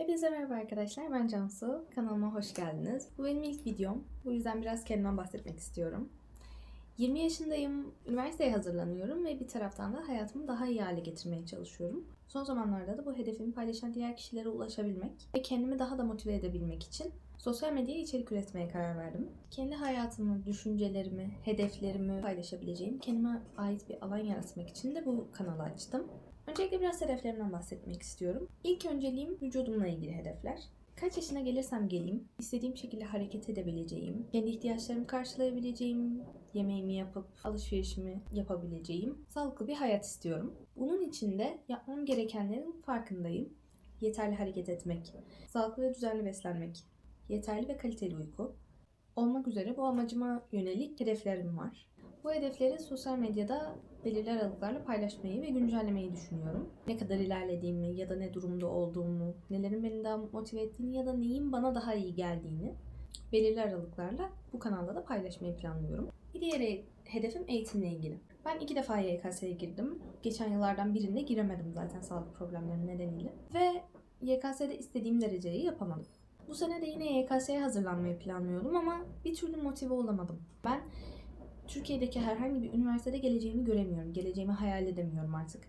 Hepinize merhaba arkadaşlar. Ben Cansu. Kanalıma hoş geldiniz. Bu benim ilk videom. Bu yüzden biraz kendimden bahsetmek istiyorum. 20 yaşındayım. Üniversiteye hazırlanıyorum ve bir taraftan da hayatımı daha iyi hale getirmeye çalışıyorum. Son zamanlarda da bu hedefimi paylaşan diğer kişilere ulaşabilmek ve kendimi daha da motive edebilmek için sosyal medyaya içerik üretmeye karar verdim. Kendi hayatımı, düşüncelerimi, hedeflerimi paylaşabileceğim, kendime ait bir alan yaratmak için de bu kanalı açtım. Öncelikle biraz hedeflerimden bahsetmek istiyorum. İlk önceliğim vücudumla ilgili hedefler. Kaç yaşına gelirsem geleyim, istediğim şekilde hareket edebileceğim, kendi ihtiyaçlarımı karşılayabileceğim, yemeğimi yapıp alışverişimi yapabileceğim sağlıklı bir hayat istiyorum. Bunun için de yapmam gerekenlerin farkındayım. Yeterli hareket etmek, sağlıklı ve düzenli beslenmek, yeterli ve kaliteli uyku. Olmak üzere bu amacıma yönelik hedeflerim var. Bu hedefleri sosyal medyada belirli aralıklarla paylaşmayı ve güncellemeyi düşünüyorum. Ne kadar ilerlediğimi ya da ne durumda olduğumu, nelerin beni daha motive ettiğini ya da neyin bana daha iyi geldiğini belirli aralıklarla bu kanalda da paylaşmayı planlıyorum. Bir diğer hedefim eğitimle ilgili. Ben iki defa YKS'ye girdim. Geçen yıllardan birinde giremedim zaten sağlık problemleri nedeniyle. Ve YKS'de istediğim dereceyi yapamadım. Bu sene de yine YKS'ye hazırlanmayı planlıyordum ama bir türlü motive olamadım. Ben Türkiye'deki herhangi bir üniversitede geleceğimi göremiyorum. Geleceğimi hayal edemiyorum artık.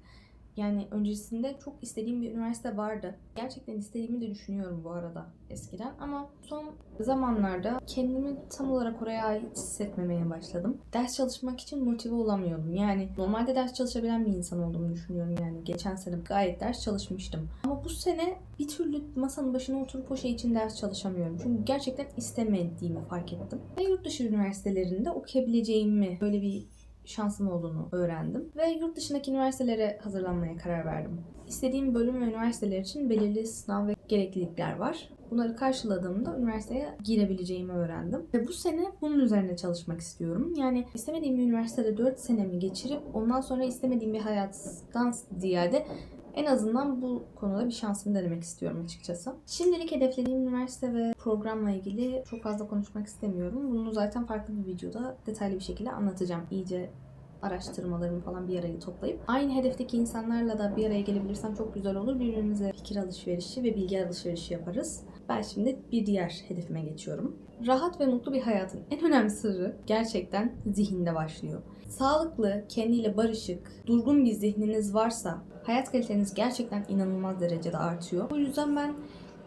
Yani öncesinde çok istediğim bir üniversite vardı. Gerçekten istediğimi de düşünüyorum bu arada eskiden ama son zamanlarda kendimi tam olarak oraya ait hissetmemeye başladım. Ders çalışmak için motive olamıyordum. Yani normalde ders çalışabilen bir insan olduğumu düşünüyorum yani. Geçen sene gayet ders çalışmıştım. Ama bu sene bir türlü masanın başına oturup o şey için ders çalışamıyorum. Çünkü gerçekten istemediğimi fark ettim. Ve yurt dışı üniversitelerinde okuyabileceğimi böyle bir şansım olduğunu öğrendim. Ve yurt dışındaki üniversitelere hazırlanmaya karar verdim. İstediğim bölüm ve üniversiteler için belirli sınav ve gereklilikler var. Bunları karşıladığımda üniversiteye girebileceğimi öğrendim. Ve bu sene bunun üzerine çalışmak istiyorum. Yani istemediğim bir üniversitede 4 senemi geçirip ondan sonra istemediğim bir hayattan ziyade en azından bu konuda bir şansımı denemek istiyorum açıkçası. Şimdilik hedeflediğim üniversite ve programla ilgili çok fazla konuşmak istemiyorum. Bunu zaten farklı bir videoda detaylı bir şekilde anlatacağım. İyice araştırmalarımı falan bir araya toplayıp aynı hedefteki insanlarla da bir araya gelebilirsem çok güzel olur. Birbirimize fikir alışverişi ve bilgi alışverişi yaparız. Ben şimdi bir diğer hedefime geçiyorum. Rahat ve mutlu bir hayatın en önemli sırrı gerçekten zihinde başlıyor. Sağlıklı, kendiyle barışık, durgun bir zihniniz varsa hayat kaliteniz gerçekten inanılmaz derecede artıyor. Bu yüzden ben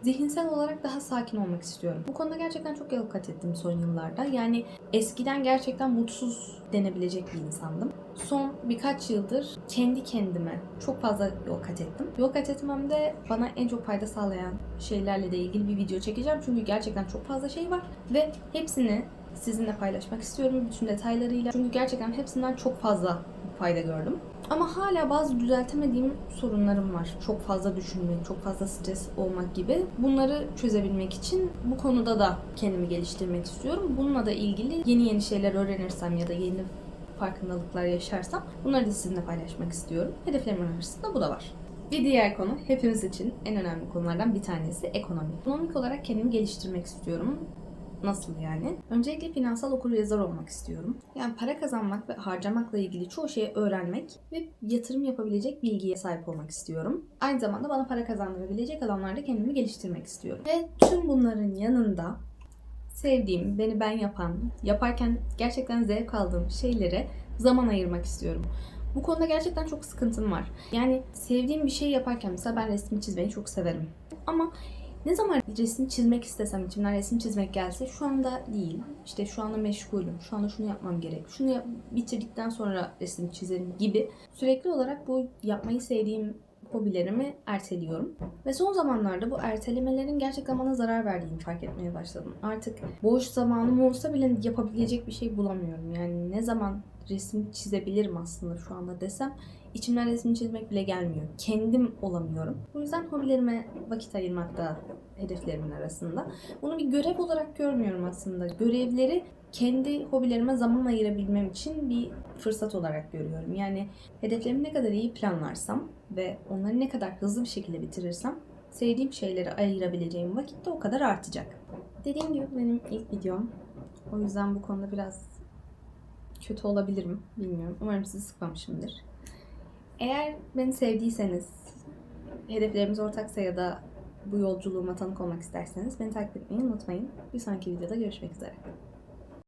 zihinsel olarak daha sakin olmak istiyorum. Bu konuda gerçekten çok yol kat ettim son yıllarda. Yani eskiden gerçekten mutsuz denebilecek bir insandım. Son birkaç yıldır kendi kendime çok fazla yol kat ettim. Yol kat etmemde bana en çok fayda sağlayan şeylerle de ilgili bir video çekeceğim. Çünkü gerçekten çok fazla şey var ve hepsini sizinle paylaşmak istiyorum bütün detaylarıyla. Çünkü gerçekten hepsinden çok fazla fayda gördüm. Ama hala bazı düzeltemediğim sorunlarım var. Çok fazla düşünmek, çok fazla stres olmak gibi. Bunları çözebilmek için bu konuda da kendimi geliştirmek istiyorum. Bununla da ilgili yeni yeni şeyler öğrenirsem ya da yeni farkındalıklar yaşarsam bunları da sizinle paylaşmak istiyorum. Hedeflerimin arasında bu da var. Bir diğer konu hepimiz için en önemli konulardan bir tanesi ekonomi. Ekonomik olarak kendimi geliştirmek istiyorum. Nasıl yani? Öncelikle finansal okuryazar olmak istiyorum. Yani para kazanmak ve harcamakla ilgili çoğu şeyi öğrenmek ve yatırım yapabilecek bilgiye sahip olmak istiyorum. Aynı zamanda bana para kazandırabilecek alanlarda kendimi geliştirmek istiyorum. Ve tüm bunların yanında sevdiğim, beni ben yapan, yaparken gerçekten zevk aldığım şeylere zaman ayırmak istiyorum. Bu konuda gerçekten çok sıkıntım var. Yani sevdiğim bir şey yaparken mesela ben resmi çizmeyi çok severim. Ama ne zaman resim çizmek istesem, içimden resim çizmek gelse şu anda değil. İşte şu anda meşgulüm, şu anda şunu yapmam gerek, şunu yap- bitirdikten sonra resim çizerim gibi sürekli olarak bu yapmayı sevdiğim hobilerimi erteliyorum. Ve son zamanlarda bu ertelemelerin gerçekten bana zarar verdiğini fark etmeye başladım. Artık boş zamanım olsa bile yapabilecek bir şey bulamıyorum. Yani ne zaman resim çizebilirim aslında şu anda desem içimden resim çizmek bile gelmiyor. Kendim olamıyorum. Bu yüzden hobilerime vakit ayırmak da hedeflerimin arasında. Bunu bir görev olarak görmüyorum aslında. Görevleri kendi hobilerime zaman ayırabilmem için bir fırsat olarak görüyorum. Yani hedeflerimi ne kadar iyi planlarsam ve onları ne kadar hızlı bir şekilde bitirirsem sevdiğim şeyleri ayırabileceğim vakit de o kadar artacak. Dediğim gibi benim ilk videom. O yüzden bu konuda biraz kötü olabilirim. Bilmiyorum. Umarım sizi sıkmamışımdır. Eğer beni sevdiyseniz, hedeflerimiz ortaksa ya da bu yolculuğuma tanık olmak isterseniz beni takip etmeyi unutmayın. Bir sonraki videoda görüşmek üzere.